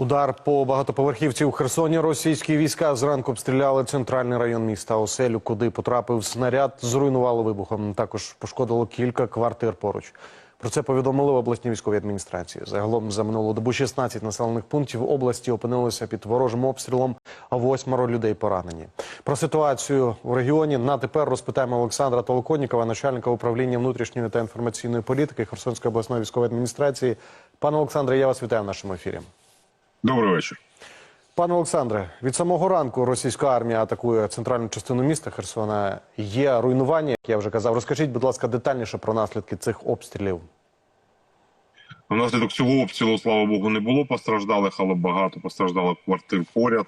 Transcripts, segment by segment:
Удар по багатоповерхівці у Херсоні. Російські війська зранку обстріляли центральний район міста Оселю, куди потрапив снаряд, зруйнувало вибухом. Також пошкодило кілька квартир поруч. Про це повідомили в обласній військовій адміністрації. Загалом за минулу добу 16 населених пунктів області опинилися під ворожим обстрілом, а восьмеро людей поранені. Про ситуацію у регіоні на тепер розпитаємо Олександра Толоконнікова, начальника управління внутрішньої та інформаційної політики Херсонської обласної військової адміністрації. Пане Олександре, я вас вітаю в нашому ефірі. Добрий вечір. Пане Олександре, від самого ранку російська армія атакує центральну частину міста Херсона. Є руйнування, як я вже казав. Розкажіть, будь ласка, детальніше про наслідки цих обстрілів. Внаслідок цього обстрілу, слава Богу, не було постраждалих, але багато постраждало квартир поряд.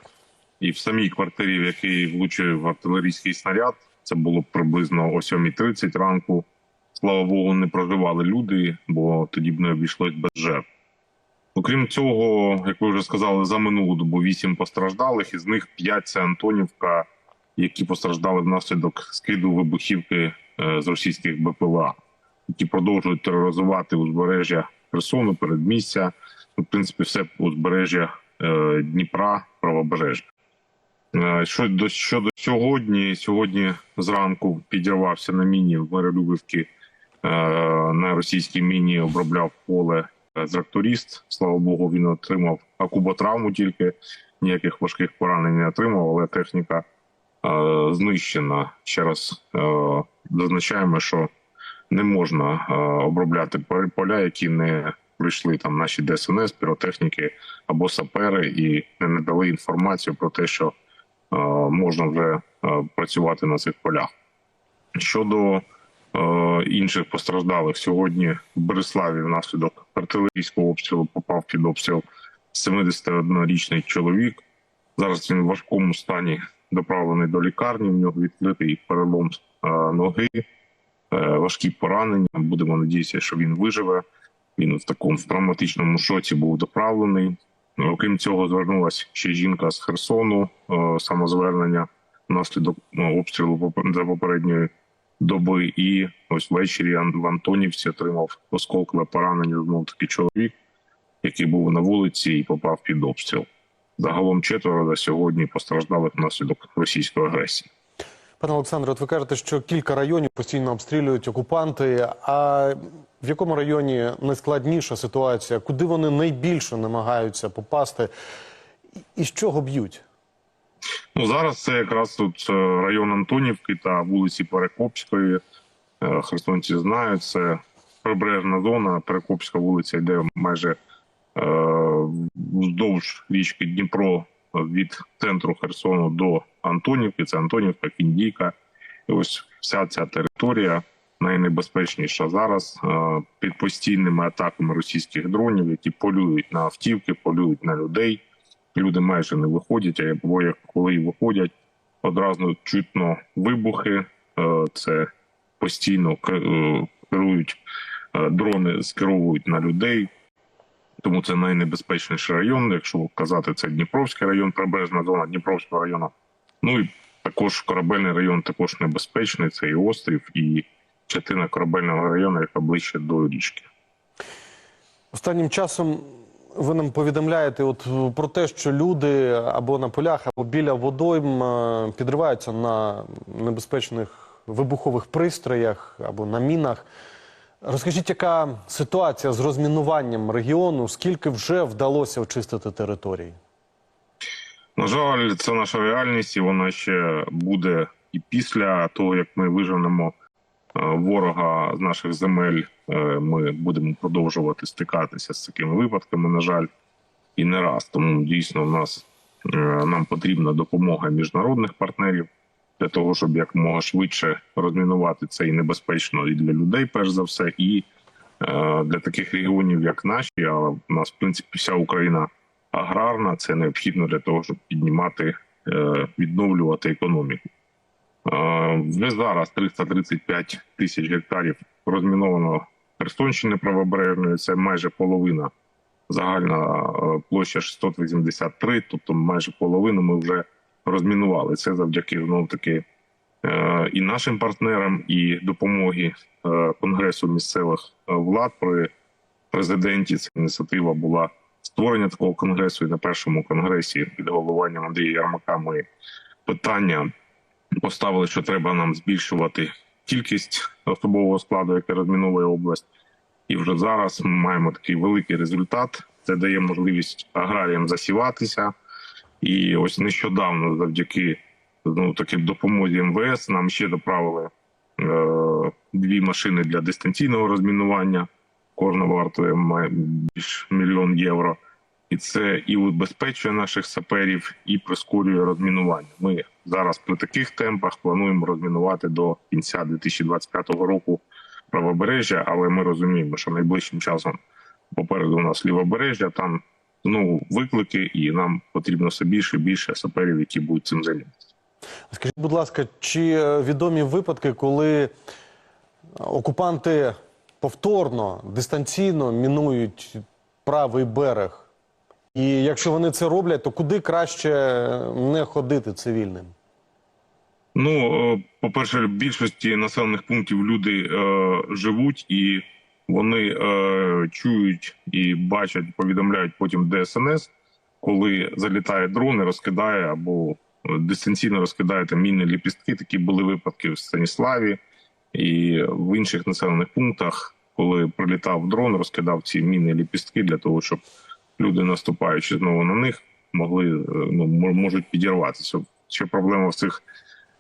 І в самій квартирі, в якій влучив артилерійський снаряд, це було приблизно о 7.30 ранку. Слава Богу, не проживали люди, бо тоді б не обійшлось без жертв. Окрім цього, як ви вже сказали, за минулу добу вісім постраждалих, із них п'ять це Антонівка, які постраждали внаслідок скиду вибухівки е, з російських БПЛА, які продовжують тероризувати узбережжя Херсону, передмістя, в принципі, все узбережжя е, Дніпра, правобережжя. Е, Щодо, щодо сьогодні, сьогодні зранку підірвався на міні в Миролюбівці, на російській міні обробляв поле е, тракторист. Слава Богу, він отримав акуботравму тільки, ніяких важких поранень не отримав, але техніка е, знищена. Ще раз е, зазначаємо, що не можна е, обробляти пол- поля, які не прийшли там наші ДСНС, піротехніки або сапери, і не надали інформацію про те, що е, можна вже е, працювати на цих полях. Щодо інших постраждалих, сьогодні в Береславі внаслідок артилерійського обстрілу попав під обстріл 71-річний чоловік. Зараз він в важкому стані доправлений до лікарні. В нього відкритий перелом е, ноги, е, важкі поранення. Будемо надіятися, що він виживе. Він в такому травматичному шоці був доправлений. Окрім цього, звернулася ще жінка з Херсону, е, самозвернення внаслідок обстрілу за попередньої доби. І ось ввечері в Антонівці отримав осколкове поранення. Знов таки чоловік, який був на вулиці і попав під обстріл. Загалом четверо на сьогодні постраждали внаслідок російської агресії. Пане Олександре, от ви кажете, що кілька районів постійно обстрілюють окупанти. А в якому районі найскладніша ситуація? Куди вони найбільше намагаються попасти? І з чого б'ють? Ну зараз це якраз тут е, район Антонівки та вулиці Перекопської. Е, Херсонці знають, це прибережна зона. Перекопська вулиця йде майже е, вздовж річки Дніпро від центру Херсону до Антонівки. Це Антонівка, Кіндійка. І ось вся ця територія найнебезпечніша зараз під постійними атаками російських дронів, які полюють на автівки, полюють на людей люди майже не виходять, а як коли виходять, одразу чутно вибухи. Е, Це постійно е, керують е, дрони, скеровують на людей. Тому це найнебезпечніший район. Якщо казати, це Дніпровський район, прибережна зона Дніпровського району. Ну і також корабельний район також небезпечний. Це і острів, і частина корабельного району, яка ближче до річки. Останнім часом ви нам повідомляєте от е, про те, що люди або на полях, або біля водойм е, підриваються на небезпечних вибухових пристроях або на мінах. Розкажіть, яка ситуація з розмінуванням регіону? Скільки вже вдалося очистити територій? На жаль, це наша реальність, і вона ще буде і після того, як ми виженемо е, ворога з наших земель. Е, Ми будемо продовжувати стикатися з такими випадками. На жаль, і не раз. Тому дійсно в нас е, нам потрібна допомога міжнародних партнерів для того, щоб якомога швидше розмінувати це і небезпечно і для людей, перш за все, і е, для таких регіонів, як наші. А у нас в принципі вся Україна аграрна. Це необхідно для того, щоб піднімати, відновлювати економіку. Вже зараз 335 тисяч гектарів розміновано Херсонщини правобережної. Це майже половина. Загальна е, площа 683, тобто майже половину ми вже розмінували. Це завдяки знов таки е, і нашим партнерам, і допомоги е, Конгресу місцевих влад при президенті. Ця ініціатива була створення такого конгресу і на першому конгресі під головуванням Андрія Ярмака ми питання поставили, що треба нам збільшувати кількість особового складу, який розміновує область. І вже зараз ми маємо такий великий результат. Це дає можливість аграріям засіватися. І ось нещодавно, завдяки ну, таки допомозі МВС, нам ще доправили е, дві машини для дистанційного розмінування. Кожна вартує має більш мільйон євро. І це і убезпечує наших саперів, і прискорює розмінування. Ми зараз при таких темпах плануємо розмінувати до кінця 2025 року правобережжя, але ми розуміємо, що найближчим часом попереду у нас лівобережжя, там знову виклики, і нам потрібно все більше і більше саперів, які будуть цим займатися. Скажіть, будь ласка, чи е, відомі випадки, коли окупанти повторно дистанційно мінують правий берег? І якщо вони це роблять, то куди краще не ходити цивільним? Ну, е, по-перше, в більшості населених пунктів люди е, живуть і вони е, чують і бачать, повідомляють потім ДСНС, коли залітає дрон і розкидає або е, дистанційно розкидає там мінні ліпістки. Такі були випадки в Станіславі і в інших населених пунктах, коли прилітав дрон, розкидав ці мінні ліпістки для того, щоб люди, наступаючи знову на них, могли е, ну можуть підірватися. Ще проблема в цих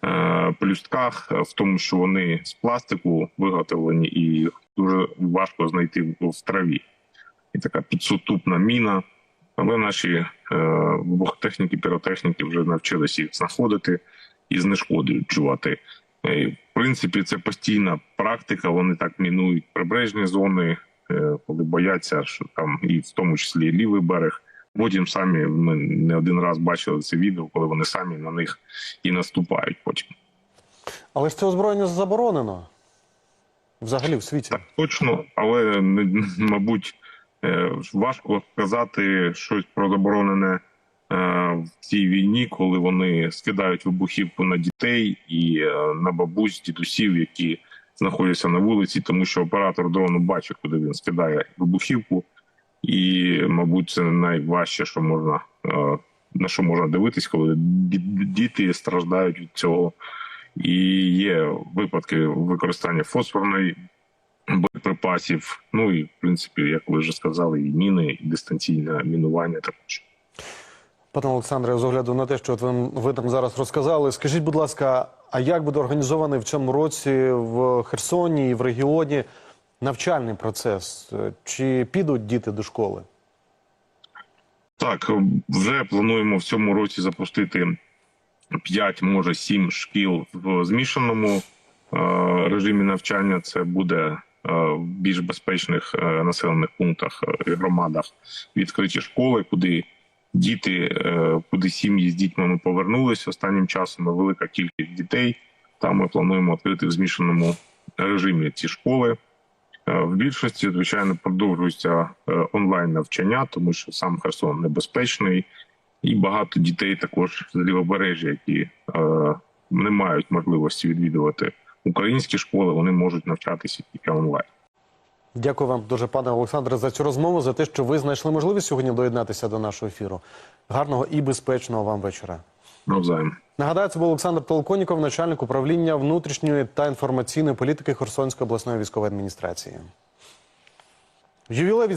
е, пелюстках е, в тому, що вони з пластику виготовлені і дуже важко знайти в- траві. І така підсутупна міна. Але наші е, вибухотехніки, піротехніки вже навчилися їх знаходити і знешкоджувати. Е, В принципі, це постійна практика. Вони так мінують прибережні зони, коли бояться, що там і в тому числі лівий берег. Потім самі ми не один раз бачили це відео, коли вони самі на них і наступають. Потім Але ж це озброєння заборонено взагалі в світі. так точно, але мабуть е, важко сказати щось про заборонене е, в цій війні, коли вони скидають вибухівку на дітей і е, на бабусь, дідусів, які знаходяться на вулиці, тому що оператор дрону бачить, куди він скидає вибухівку, і, мабуть, це найважче, що можна е, на що можна дивитись, коли діти страждають від цього. І є випадки використання фосфорної боєприпасів. Ну і в принципі, як ви вже сказали, і міни, і дистанційне мінування також. Пане Олександре, з огляду на те, що от ви, ви там зараз розказали, скажіть, будь ласка, а як буде організований в цьому році в Херсоні і в регіоні навчальний процес? Е, Чи підуть діти до школи? Так, вже плануємо в цьому році запустити 5, може 7 шкіл в змішаному е, режимі навчання. Це буде е, в більш безпечних е, населених пунктах е, і громадах відкриті школи, куди діти, е, куди сім'ї з дітьми ми повернулися останнім часом. Велика кількість дітей. Там ми плануємо відкрити в змішаному режимі ці школи. Е, В більшості, звичайно, продовжується е, онлайн навчання, тому що сам Херсон небезпечний, і багато дітей також з лівобережжя, які е, не мають можливості відвідувати українські школи, вони можуть навчатися тільки онлайн. Дякую вам дуже, пане Олександре, за цю розмову, за те, що ви знайшли можливість сьогодні доєднатися до нашого ефіру. Гарного і безпечного вам вечора. Навзаєм. Нагадаю, це був Олександр Толоконіков, начальник управління внутрішньої та інформаційної політики Херсонської обласної військової адміністрації. Ювілей